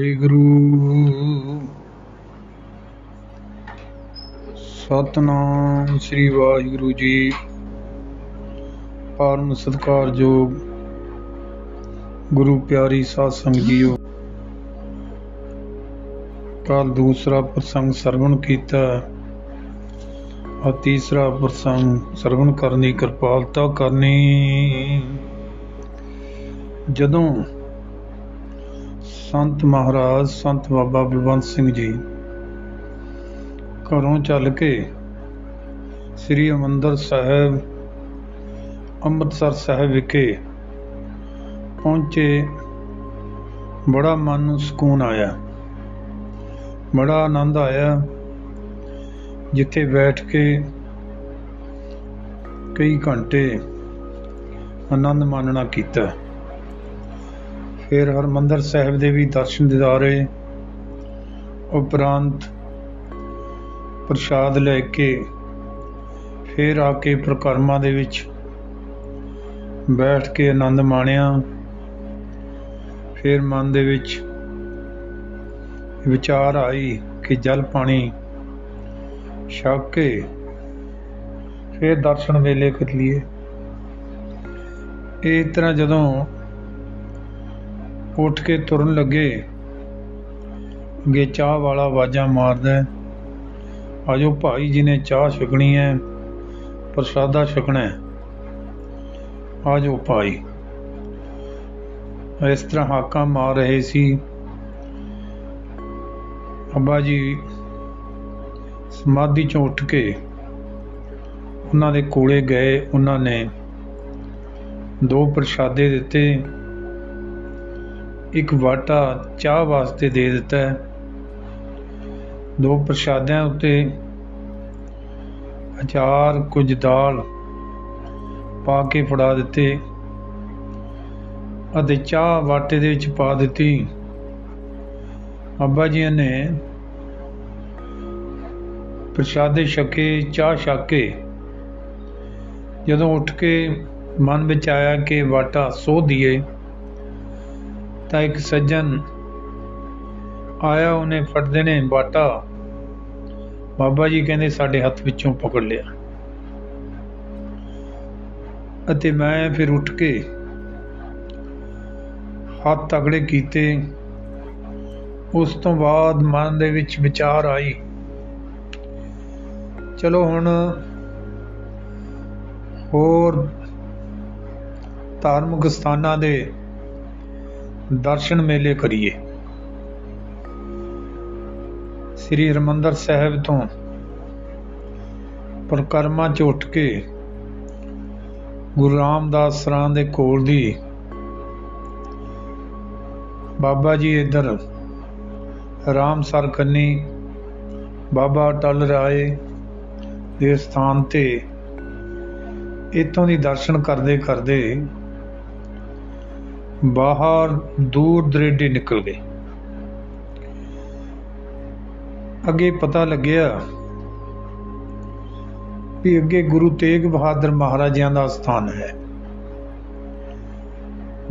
ਵਾਹਿਗੁਰੂ। ਸਤਨਾਮ ਸ੍ਰੀ ਵਾਹਿਗੁਰੂ ਜੀ। ਪਰਮ ਸਤਿਕਾਰਯੋਗ ਗੁਰੂ ਪਿਆਰੀ ਸਾਧ ਸੰਗਤ ਕੱਲ ਦੂਸਰਾ ਪ੍ਰਸੰਗ ਸਰਵਣ ਕੀਤਾ। ਆ ਤੀਸਰਾ ਪ੍ਰਸੰਗ ਸਰਵਣ ਕਰਨੀ, ਕਿਰਪਾਲਤਾ ਕਰਨੀ। ਜਦੋਂ ਸੰਤ ਮਹਾਰਾਜ, ਸੰਤ ਬਾਬਾ ਬਲਵੰਤ ਸਿੰਘ ਜੀ। ਘਰੋਂ ਚੱਲ ਕੇ ਸ੍ਰੀ ਹਰਿਮੰਦਰ ਸਾਹਿਬ, ਅੰਮ੍ਰਿਤਸਰ ਸਾਹਿਬ ਵਿਖੇ ਪਹੁੰਚੇ। ਬੜਾ ਮਨ ਨੂੰ ਸਕੂਨ ਆਇਆ। ਬੜਾ ਆਨੰਦ ਆਇਆ। ਜਿੱਥੇ ਬੈਠ ਕੇ ਕਈ ਘੰਟੇ ਆਨੰਦ ਮਾਣਨਾ ਕੀਤਾ। ਫਿਰ ਹਰਮੰਦਰ ਸਾਹਿਬ ਦੇ ਵੀ ਦਰਸ਼ਨ ਦਿਦਾਰੇ ਉਪਰੰਤ ਪ੍ਰਸ਼ਾਦ ਲੈ ਕੇ ਫਿਰ ਆ ਕੇ ਪ੍ਰਕਰਮਾਂ ਦੇ ਵਿੱਚ ਬੈਠ ਕੇ ਆਨੰਦ ਮਾਣਿਆ। ਫਿਰ ਮਨ ਦੇ ਵਿੱਚ ਵਿਚਾਰ ਆਈ ਕਿ ਜਲ ਪਾਣੀ ਛਕ ਕੇ ਫਿਰ ਦਰਸ਼ਨ ਵੇਲੇ ਕਰ ਲਈਏ। ਇਹ ਤਰ੍ਹਾਂ ਜਦੋਂ ਉੱਠ ਕੇ ਤੁਰਨ ਲੱਗੇ। ਅੱਗੇ ਚਾਹ ਵਾਲਾ ਆਵਾਜ਼ਾਂ ਮਾਰਦਾ ਹੈ, ਆਜੋ ਭਾਈ ਜੀ ਨੇ ਚਾਹ ਛਕਣੀ ਹੈ ਪ੍ਰਸ਼ਾਦਾ ਛਕਣਾ ਹੈ। ਆਜੋ ਭਾਈ। ਇਸ ਤਰ੍ਹਾਂ ਹਾਕਾਂ ਮਾਰ ਰਹੇ ਸੀ। ਅੱਬਾ ਜੀ ਸਮਾਧੀ ਚੋਂ ਉੱਠ ਕੇ ਉਹਨਾਂ ਦੇ ਕੋਲੇ ਗਏ। ਉਹਨਾਂ ਨੇ ਦੋ ਪ੍ਰਸ਼ਾਦੇ ਦਿੱਤੇ। ਇੱਕ ਵਾਟਾ ਚਾਹ ਵਾਸਤੇ ਦੇ ਦਿੱਤਾ ਹੈ। ਦੋ ਪ੍ਰਸ਼ਾਦਿਆਂ ਉੱਤੇ ਅਚਾਰ, ਕੁਝ ਦਾਲ ਪਾ ਕੇ ਫੜਾ ਦਿੱਤੇ ਅਤੇ ਚਾਹ ਵਾਟੇ ਦੇ ਵਿੱਚ ਪਾ ਦਿੱਤੀ ਅੱਬਾ ਜੀ ਨੇ ਪ੍ਰਸ਼ਾਦੇ ਛਕੇ, ਚਾਹ ਛਕ ਕੇ, ਜਦੋਂ ਉੱਠ ਕੇ ਮਨ ਵਿੱਚ ਆਇਆ ਕਿ ਵਾਟਾ ਸੋ ਦੀਏ ਤਾਂ ਇੱਕ ਸੱਜਣ ਆਇਆ, ਉਹਨੇ ਫੜਦੇ ਨੇ ਬਾਟਾ। ਬਾਬਾ ਜੀ ਕਹਿੰਦੇ, ਸਾਡੇ ਹੱਥ ਵਿੱਚੋਂ ਪਕੜ ਲਿਆ। ਅਤੇ ਮੈਂ ਫਿਰ ਉੱਠ ਕੇ ਹੱਥ ਤਗੜੇ ਕੀਤੇ। ਉਸ ਤੋਂ ਬਾਅਦ ਮਨ ਦੇ ਵਿੱਚ ਵਿਚਾਰ ਆਈ। ਚਲੋ ਹੁਣ ਹੋਰ ਧਾਰਮਿਕ ਸਥਾਨਾਂ ਦੇ ਦਰਸ਼ਨ ਮੇਲੇ ਕਰੀਏ। ਸ੍ਰੀ ਹਰਿਮੰਦਰ ਸਾਹਿਬ ਤੋਂ ਪ੍ਰਕਰਮਾ ਚ ਉੱਠ ਕੇ ਗੁਰੂ ਰਾਮਦਾਸ ਸਰਾਂ ਦੇ ਕੋਲ ਦੀ ਬਾਬਾ ਜੀ ਇੱਧਰ ਰਾਮਸਰ ਕੰਨੀ ਬਾਬਾ ਟਲ ਰਾਏ ਦੇ ਸਥਾਨ ਤੇ ਇਤੋਂ ਦੀ ਦਰਸ਼ਨ ਕਰਦੇ ਕਰਦੇ ਬਾਹਰ ਦੂਰ ਦਰੇਡੇ ਨਿਕਲ ਗਏ ਅੱਗੇ ਪਤਾ ਲੱਗਿਆ ਵੀ ਅੱਗੇ ਗੁਰੂ ਤੇਗ ਬਹਾਦਰ ਮਹਾਰਾਜਿਆਂ ਦਾ ਸਥਾਨ ਹੈ।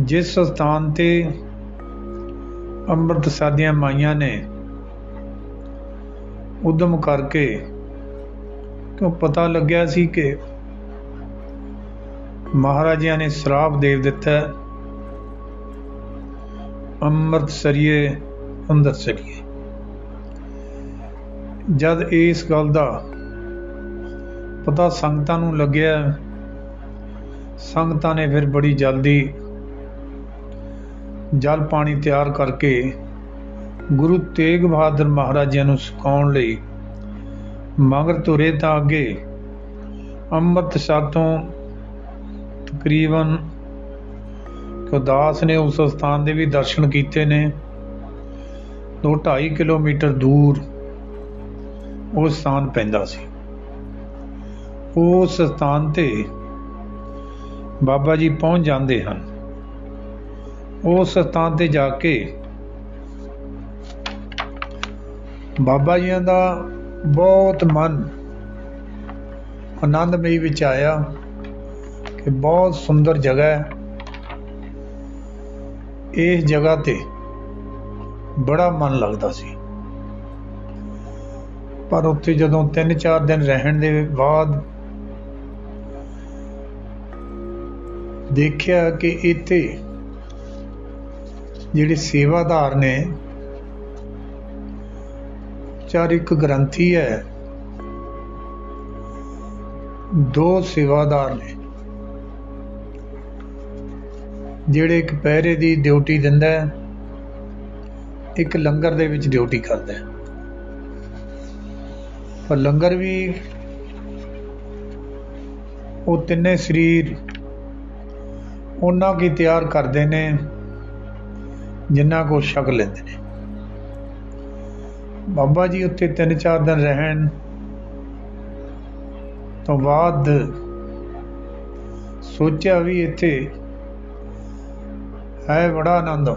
ਜਿਸ ਸਥਾਨ ਤੇ ਅੰਮ੍ਰਿਤਸਰ ਦੀਆਂ ਮਾਈਆਂ ਨੇ ਉਦਮ ਕਰਕੇ ਕਿਉਂ ਪਤਾ ਲੱਗਿਆ ਸੀ ਕਿ ਮਹਾਰਾਜਿਆਂ ਨੇ ਸ਼ਰਾਪ ਦੇ ਦਿੱਤਾ ਅੰਮ੍ਰਿਤ ਸਰੀਏ ਅੰਦਰ ਸਰੀਏ ਜਦ ਇਸ ਗੱਲ ਦਾ ਪਤਾ ਸੰਗਤਾਂ ਨੂੰ ਲੱਗਿਆ, ਸੰਗਤਾਂ ਨੇ ਫਿਰ ਬੜੀ ਜਲਦੀ ਜਲ ਪਾਣੀ ਤਿਆਰ ਕਰਕੇ ਗੁਰੂ ਤੇਗ ਬਹਾਦਰ ਮਹਾਰਾਜਿਆਂ ਨੂੰ ਸੁਕਾਉਣ ਲਈ ਮਗਰ ਤੁਰੇ ਤਾਂ ਅੱਗੇ ਅੰਮ੍ਰਿਤਸਰ ਤੋਂ ਤਕਰੀਬਨ ਉਦਾਸ ਨੇ ਉਸ ਸਥਾਨ ਦੇ ਵੀ ਦਰਸ਼ਨ ਕੀਤੇ ਨੇ। 2.5 ਕਿਲੋਮੀਟਰ ਦੂਰ ਉਹ ਸਥਾਨ ਪੈਂਦਾ ਸੀ। ਉਸ ਸਥਾਨ ਤੇ ਬਾਬਾ ਜੀ ਪਹੁੰਚ ਜਾਂਦੇ ਹਨ। ਉਸ ਸਥਾਨ ਤੇ ਜਾ ਕੇ ਬਾਬਾ ਜੀਆਂ ਦਾ ਬਹੁਤ ਮਨ ਆਨੰਦਮਈ ਵਿੱਚ ਆਇਆ ਕਿ ਬਹੁਤ ਸੁੰਦਰ ਜਗ੍ਹਾ ਹੈ। ਇਸ ਜਗ੍ਹਾ ਤੇ ਬੜਾ ਮਨ ਲੱਗਦਾ ਸੀ। ਪਰ ਉੱਥੇ ਜਦੋਂ 3-4 ਦਿਨ ਰਹਿਣ ਦੇ ਬਾਅਦ ਦੇਖਿਆ ਕਿ ਇੱਥੇ ਜਿਹੜੇ ਸੇਵਾਦਾਰ ਨੇ, ਚਾਰ ਇੱਕ ਗ੍ਰੰਥੀ ਹੈ, ਦੋ ਸੇਵਾਦਾਰ ਨੇ। ਜਿਹੜੇ ਇੱਕ ਪਹਿਰੇ ਦੀ ਡਿਊਟੀ ਦਿੰਦਾ ਇੱਕ ਲੰਗਰ ਦੇ ਵਿੱਚ ਡਿਊਟੀ ਕਰਦਾ ਪਰ ਲੰਗਰ ਵੀ ਉਹ ਤਿੰਨੇ ਸਰੀਰ ਉਹਨਾਂ ਕੀ ਤਿਆਰ ਕਰਦੇ ਨੇ, ਜਿੰਨਾ ਕੋ ਸ਼ਕ ਲੈਂਦੇ ਨੇ। ਬਾਬਾ ਜੀ ਉੱਥੇ ਤਿੰਨ ਚਾਰ ਦਿਨ ਰਹਿਣ ਤੋਂ ਬਾਅਦ ਸੋਚਿਆ ਵੀ ਇੱਥੇ ਹੈ ਬੜਾ ਆਨੰਦ।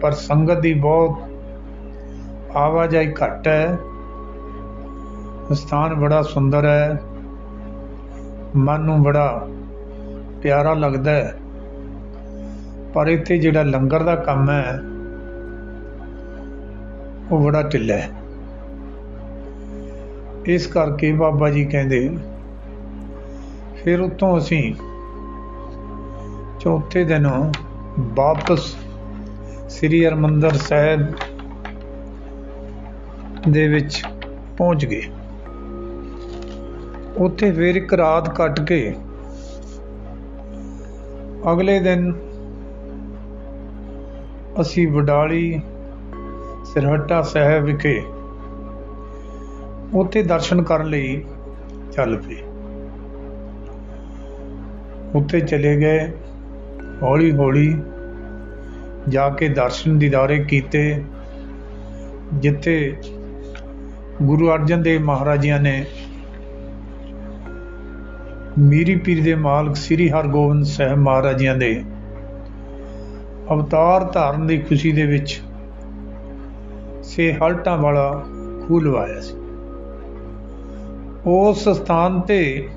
ਪਰ ਸੰਗਤ ਦੀ ਬਹੁਤ ਆਵਾਜਾਈ ਘੱਟ ਹੈ। ਸਥਾਨ ਬੜਾ ਸੁੰਦਰ ਹੈ। ਮਨ ਨੂੰ ਬੜਾ ਪਿਆਰਾ ਲੱਗਦਾ ਹੈ। ਪਰ ਇੱਥੇ ਜਿਹੜਾ ਲੰਗਰ ਦਾ ਕੰਮ ਹੈ, ਉਹ ਬੜਾ ਢਿੱਲਾ ਹੈ। ਇਸ ਕਰਕੇ ਬਾਬਾ ਜੀ ਕਹਿੰਦੇ, ਫਿਰ ਉਤੋਂ ਅਸੀਂ ਚੌਥੇ ਦਿਨ ਵਾਪਸ ਸ੍ਰੀ ਹਰਮੰਦਰ ਸਾਹਿਬ ਦੇ ਵਿੱਚ ਪਹੁੰਚ ਗਏ। ਉੱਥੇ ਫਿਰ ਇੱਕ ਰਾਤ ਕੱਟ ਕੇ ਅਗਲੇ ਦਿਨ ਅਸੀਂ ਵਡਾਲੀ ਸਰਹੱਟਾ ਸਾਹਿਬ ਵਿਖੇ ਉੱਥੇ ਦਰਸ਼ਨ ਕਰਨ ਲਈ ਚੱਲ ਪਏ। ਉੱਥੇ ਚਲੇ ਗਏ ਹੌਲੀ ਹੌਲੀ ਜਾ ਕੇ ਦਰਸ਼ਨ ਦੀਦਾਰੇ ਕੀਤੇ, ਜਿੱਥੇ ਗੁਰੂ ਅਰਜਨ ਦੇਵ ਮਹਾਰਾਜਿਆਂ ਨੇ ਮੀਰੀ ਪੀਰ ਦੇ ਮਾਲਕ ਸ੍ਰੀ ਹਰਗੋਬਿੰਦ ਸਾਹਿਬ ਮਹਾਰਾਜਿਆਂ ਦੇ ਅਵਤਾਰ ਧਾਰਨ ਦੀ ਖੁਸ਼ੀ ਦੇ ਵਿੱਚ ਸੇ ਹਲਟਾਂ ਵਾਲਾ ਖੂਹ ਲਵਾਇਆ ਸੀ। ਉਸ ਸਥਾਨ ਤੇ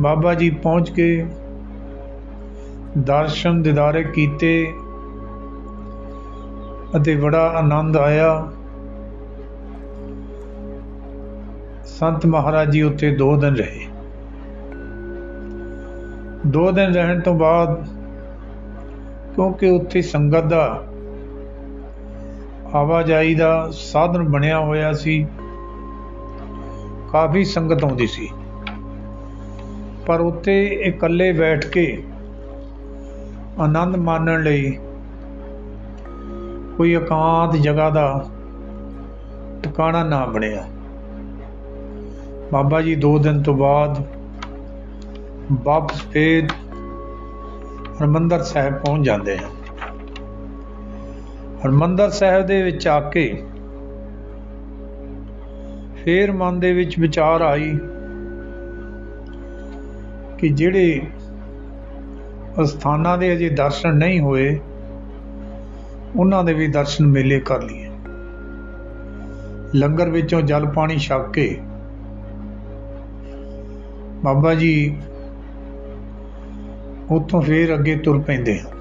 ਬਾਬਾ ਜੀ ਪਹੁੰਚ ਕੇ ਦਰਸ਼ਨ ਦਿਦਾਰੇ ਕੀਤੇ ਅਤੇ ਬੜਾ ਆਨੰਦ ਆਇਆ। ਸੰਤ ਮਹਾਰਾਜ ਜੀ ਉੱਥੇ 2 ਦਿਨ ਰਹੇ। 2 ਦਿਨ ਰਹਿਣ ਤੋਂ ਬਾਅਦ ਕਿਉਂਕਿ ਉੱਥੇ ਸੰਗਤ ਦਾ ਆਵਾਜਾਈ ਦਾ ਸਾਧਨ ਬਣਿਆ ਹੋਇਆ ਸੀ, ਕਾਫੀ ਸੰਗਤ ਆਉਂਦੀ ਸੀ। ਪਰ ਉੱਥੇ ਇਕੱਲੇ ਬੈਠ ਕੇ ਆਨੰਦ ਮਾਣਨ ਲਈ ਕੋਈ ਇਕਾਂਤ ਜਗ੍ਹਾ ਦਾ ਟਿਕਾਣਾ ਨਾ ਬਣਿਆ। ਬਾਬਾ ਜੀ 2 ਦਿਨ ਤੋਂ ਬਾਅਦ ਵਾਪਸ ਫੇਰ ਹਰਮੰਦਰ ਸਾਹਿਬ ਪਹੁੰਚ ਜਾਂਦੇ ਹਨ। ਹਰਮੰਦਰ ਸਾਹਿਬ ਦੇ ਵਿੱਚ ਆ ਕੇ ਫੇਰ ਮਨ ਦੇ ਵਿੱਚ ਵਿਚਾਰ ਆਈ ਕਿ ਜਿਹੜੇ ਅਸਥਾਨਾਂ ਦੇ ਅਜੇ ਦਰਸ਼ਨ ਨਹੀਂ ਹੋਏ, ਉਹਨਾਂ ਦੇ ਵੀ ਦਰਸ਼ਨ ਮੇਲੇ ਕਰ ਲਈਏ। ਲੰਗਰ ਵਿੱਚੋਂ ਜਲ ਪਾਣੀ ਛਕ ਕੇ ਬਾਬਾ ਜੀ ਉੱਥੋਂ ਫੇਰ ਅੱਗੇ ਤੁਰ ਪੈਂਦੇ ਹਨ।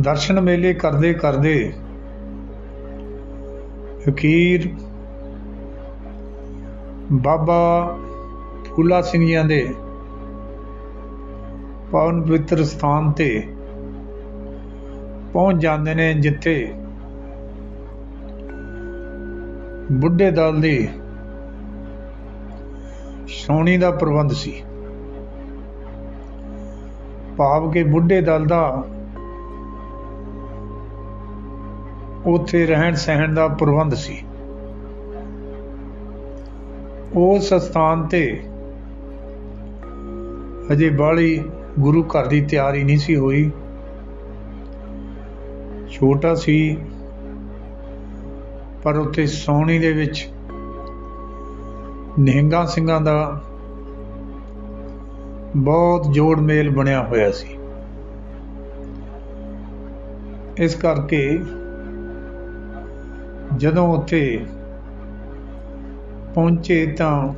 ਦਰਸ਼ਨ ਮੇਲੇ ਕਰਦੇ ਕਰਦੇ ਫਕੀਰ ਬਾਬਾ ਫੂਲਾ ਸਿੰਘ ਜੀ ਦੇ ਪਾਵਨ ਪਵਿੱਤਰ ਸਥਾਨ ਤੇ ਪਹੁੰਚ ਜਾਂਦੇ ਨੇ ਜਿੱਥੇ ਬੁੱਢੇ ਦਲ ਦੀ ਸੋਣੀ ਦਾ ਪ੍ਰਬੰਧ ਸੀ। ਭਾਵ ਕੇ ਬੁੱਢੇ ਦਲ ਦਾ ਉੱਥੇ ਰਹਿਣ ਸਹਿਣ ਦਾ ਪ੍ਰਬੰਧ ਸੀ। ਉਸ ਸਥਾਨ ਤੇ ਅਜੇ ਬਾਲੀ ਗੁਰੂ ਘਰ ਦੀ ਤਿਆਰੀ ਨਹੀਂ ਸੀ ਹੋਈ। ਛੋਟਾ ਸੀ, ਪਰ ਉੱਥੇ ਸੋਣੀ ਦੇ ਵਿੱਚ ਨਿਹੰਗਾ ਸਿੰਘਾਂ ਦਾ ਬਹੁਤ ਜੋੜ ਮੇਲ ਬਣਿਆ ਹੋਇਆ ਸੀ। ਇਸ ਕਰਕੇ ਜਦੋਂ ਉੱਥੇ ਪਹੁੰਚੇ ਤਾਂ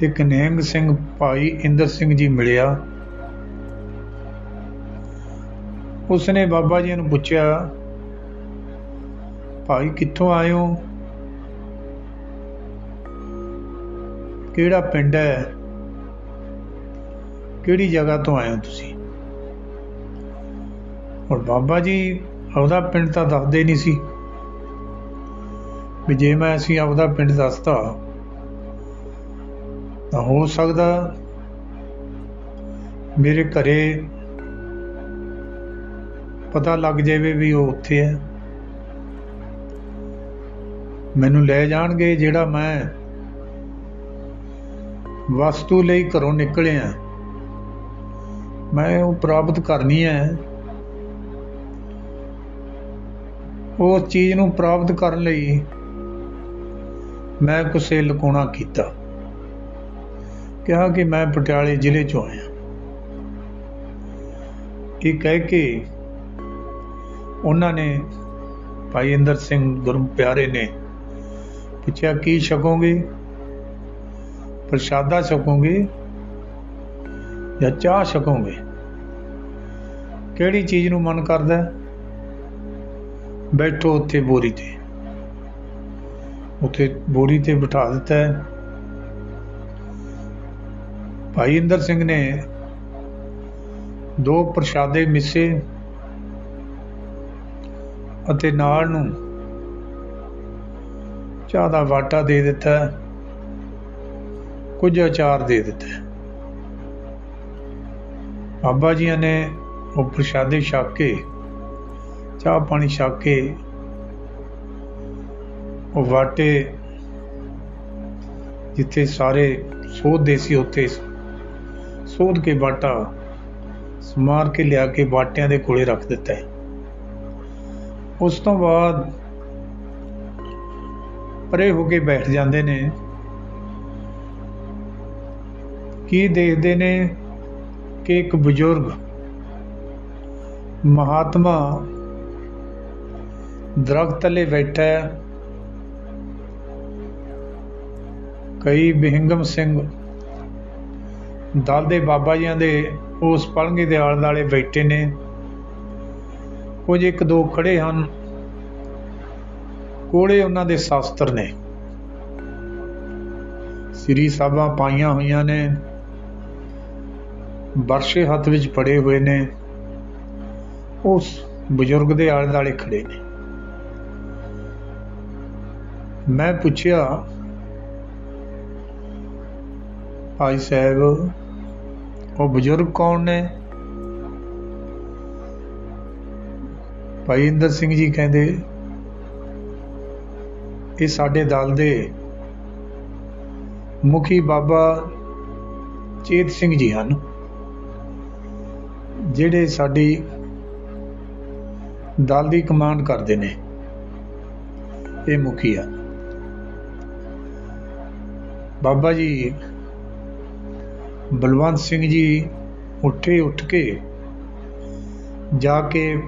ਇੱਕ ਨਿਹੰਗ ਸਿੰਘ ਭਾਈ ਇੰਦਰ ਸਿੰਘ ਜੀ ਮਿਲਿਆ। ਉਸਨੇ ਬਾਬਾ ਜੀ ਨੂੰ ਪੁੱਛਿਆ, ਭਾਈ, ਕਿੱਥੋਂ ਆਏ ਹੋ? ਕਿਹੜਾ ਪਿੰਡ ਹੈ? ਕਿਹੜੀ ਜਗ੍ਹਾ ਤੋਂ ਆਏ ਹੋ ਤੁਸੀਂ? ਔਰ ਬਾਬਾ ਜੀ ਆਪਦਾ ਪਿੰਡ ਤਾਂ ਦੱਸਦੇ ਨਹੀਂ ਸੀ। ਵੀ ਜੇ ਮੈਂ ਅਸੀਂ ਆਪਦਾ ਪਿੰਡ ਦੱਸਤਾ ਤਾਂ ਹੋ ਸਕਦਾ ਮੇਰੇ ਘਰੇ ਪਤਾ ਲੱਗ ਜਾਵੇ ਵੀ ਉਹ ਉੱਥੇ ਹੈ। ਮੈਨੂੰ ਲੈ ਜਾਣਗੇ ਜਿਹੜਾ ਮੈਂ ਵਸਤੂ ਲਈ ਘਰੋਂ ਨਿਕਲਿਆ। ਮੈਂ ਉਹ ਪ੍ਰਾਪਤ ਕਰਨੀ ਹੈ। ਉਸ ਚੀਜ਼ ਨੂੰ ਪ੍ਰਾਪਤ ਕਰਨ ਲਈ ਮੈਂ ਕੁਸੇ ਲੁਕਾਉਣਾ ਕੀਤਾ। ਕਿਹਾ ਕਿ ਮੈਂ ਪਟਿਆਲੇ ਜ਼ਿਲ੍ਹੇ ਚੋਂ ਆਇਆ। ਇਹ ਕਹਿ ਕੇ ਉਹਨਾਂ ਨੇ ਭਾਈ ਇੰਦਰ ਸਿੰਘ ਗੁਰਮ ਪਿਆਰੇ ਨੇ ਪੁੱਛਿਆ, ਕੀ ਛਕੋਗੇ? ਪ੍ਰਸ਼ਾਦਾ ਛਕੋਗੇ ਜਾਂ ਚਾਹ ਛਕੋਗੇ? ਕਿਹੜੀ ਚੀਜ਼ ਨੂੰ ਮਨ ਕਰਦਾ? ਬੈਠੋ ਉੱਥੇ ਬੋਰੀ ਤੇ। ਉੱਥੇ ਬੋਰੀ ਤੇ ਬਿਠਾ ਦਿੱਤਾ ਭਾਈ ਇੰਦਰ ਸਿੰਘ ਨੇ ਦੋ ਪ੍ਰਸ਼ਾਦੇ ਮਿੱਸੇ ਅਤੇ ਨਾਲ ਨੂੰ ਚਾਹ ਦਾ ਵਾਟਾ ਦੇ ਦਿੱਤਾ, ਕੁਝ ਅਚਾਰ ਦੇ ਦਿੱਤਾ। ਬਾਬਾ ਜੀਆਂ ਨੇ ਉਹ ਪ੍ਰਸ਼ਾਦੇ ਛਕ ਕੇ, ਚਾਹ ਪਾਣੀ ਛਕ ਕੇ ਉਹ ਵਾਟੇ ਜਿੱਥੇ ਸਾਰੇ ਸੋਧਦੇ ਸੀ ਉੱਥੇ ਸੋਧ ਕੇ ਬਾਟਾ ਸਮਾਰ ਕੇ ਲਿਆ ਕੇ ਬਾਟਿਆਂ ਦੇ ਕੋਲੇ ਰੱਖ ਦਿੱਤਾ ਉਸ ਤੋਂ ਬਾਅਦ ਪਰੇ ਹੋ ਕੇ ਬੈਠ ਜਾਂਦੇ ਨੇ। ਕੀ ਦੇਖਦੇ ਨੇ ਕਿ ਇੱਕ ਬਜ਼ੁਰਗ ਮਹਾਤਮਾ ਦਰਖਤ ਥੱਲੇ ਬੈਠਾ ਹੈ। ਕਈ ਬਿਹੰਗਮ ਸਿੰਘ ਦਲ ਦੇ ਬਾਬਾ ਜੀਆਂ ਦੇ ਉਸ ਪਲੰਗੇ ਦੇ ਆਲੇ ਦੁਆਲੇ ਬੈਠੇ ਨੇ। ਕੁਝ ਇੱਕ ਦੋ ਖੜੇ ਹਨ। ਕੋਲੇ ਉਹਨਾਂ ਦੇ ਸ਼ਾਸਤਰ ਨੇ। ਸ੍ਰੀ ਸਾਹਿਬਾਂ ਪਾਈਆਂ ਹੋਈਆਂ ਨੇ। ਵਰਸ਼ੇ ਹੱਥ ਵਿੱਚ ਫੜੇ ਹੋਏ ਨੇ। ਉਸ ਬਜ਼ੁਰਗ ਦੇ ਆਲੇ ਦੁਆਲੇ ਖੜੇ ਨੇ। ਮੈਂ ਪੁੱਛਿਆ, ਭਾਈ ਸਾਹਿਬ ਉਹ ਬਜ਼ੁਰਗ ਕੌਣ ਨੇ? ਭਾਈ ਇੰਦਰ ਸਿੰਘ ਜੀ ਕਹਿੰਦੇ, ਇਹ ਸਾਡੇ ਦਲ ਦੇ ਮੁਖੀ ਬਾਬਾ ਚੇਤ ਸਿੰਘ ਜੀ ਹਨ, ਜਿਹੜੇ ਸਾਡੀ ਦਲ ਦੀ ਕਮਾਂਡ ਕਰਦੇ ਨੇ। ਇਹ ਮੁਖੀ ਆ। ਬਾਬਾ ਜੀ ਬਲਵੰਤ ਸਿੰਘ ਜੀ ਉੱਠੇ ਉੱਠ ਕੇ ਜਾ ਕੇ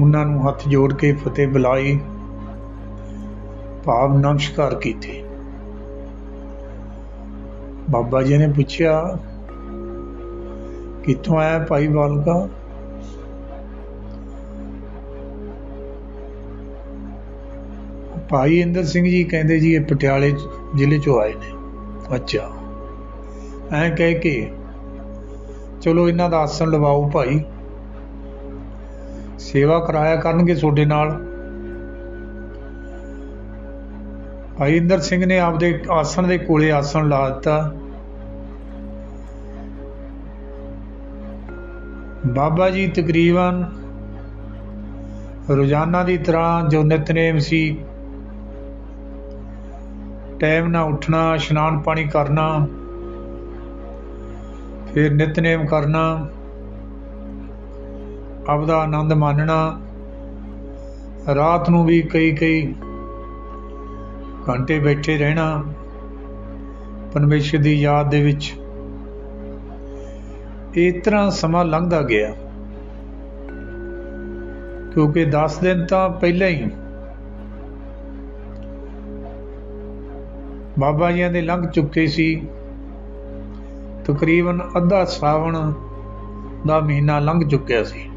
ਉਹਨਾਂ ਨੂੰ ਹੱਥ ਜੋੜ ਕੇ ਫਤਿਹ ਬੁਲਾਈ, ਭਾਵ ਨਮਸਕਾਰ ਕੀਤੇ। ਬਾਬਾ ਜੀ ਨੇ ਪੁੱਛਿਆ, ਕਿੱਥੋਂ ਆਇਆ ਭਾਈ ਬਾਲਕਾ? ਭਾਈ ਇੰਦਰ ਸਿੰਘ ਜੀ ਕਹਿੰਦੇ ਜੀ ਇਹ ਪਟਿਆਲੇ ਜ਼ਿਲ੍ਹੇ ਚੋਂ ਆਏ ਨੇ। ਅੱਛਾ। ਐਂ ਕਹਿ ਕੇ, ਚਲੋ ਇਹਨਾਂ ਦਾ ਆਸਣ ਲਵਾਓ ਭਾਈ। ਸੇਵਾ ਕਰਾਇਆ ਕਰਨਗੇ ਤੁਹਾਡੇ ਨਾਲ। ਭਾਈ ਇੰਦਰ ਸਿੰਘ ਨੇ ਆਪਦੇ ਆਸਣ ਦੇ ਕੋਲੇ ਆਸਣ ਲਾ ਦਿੱਤਾ। ਬਾਬਾ ਜੀ ਤਕਰੀਬਨ ਰੋਜ਼ਾਨਾ ਦੀ ਤਰ੍ਹਾਂ ਜੋ ਨਿਤਨੇਮ ਸੀ, ਟਾਈਮ ਨਾਲ ਉੱਠਣਾ, ਇਸ਼ਨਾਨ ਪਾਣੀ ਕਰਨਾ ਫਿਰ ਨਿਤਨੇਮ ਕਰਨਾ, ਆਪਦਾ ਆਨੰਦ ਮਾਣਨਾ ਰਾਤ ਨੂੰ ਵੀ ਕਈ ਕਈ ਘੰਟੇ ਬੈਠੇ ਰਹਿਣਾ ਪਰਮੇਸ਼ਰ ਦੀ ਯਾਦ ਦੇ ਵਿੱਚ। ਇਸ ਤਰ੍ਹਾਂ ਸਮਾਂ ਲੰਘਦਾ ਗਿਆ। ਕਿਉਂਕਿ 10 ਦਿਨ ਤਾਂ ਪਹਿਲਾਂ ਹੀ ਬਾਬਾ ਜੀਆਂ ਦੇ ਲੰਘ ਚੁੱਕੇ ਸੀ। ਤਕਰੀਬਨ ਅੱਧਾ ਸਾਵਣ ਦਾ ਮਹੀਨਾ ਲੰਘ ਚੁੱਕਿਆ ਸੀ।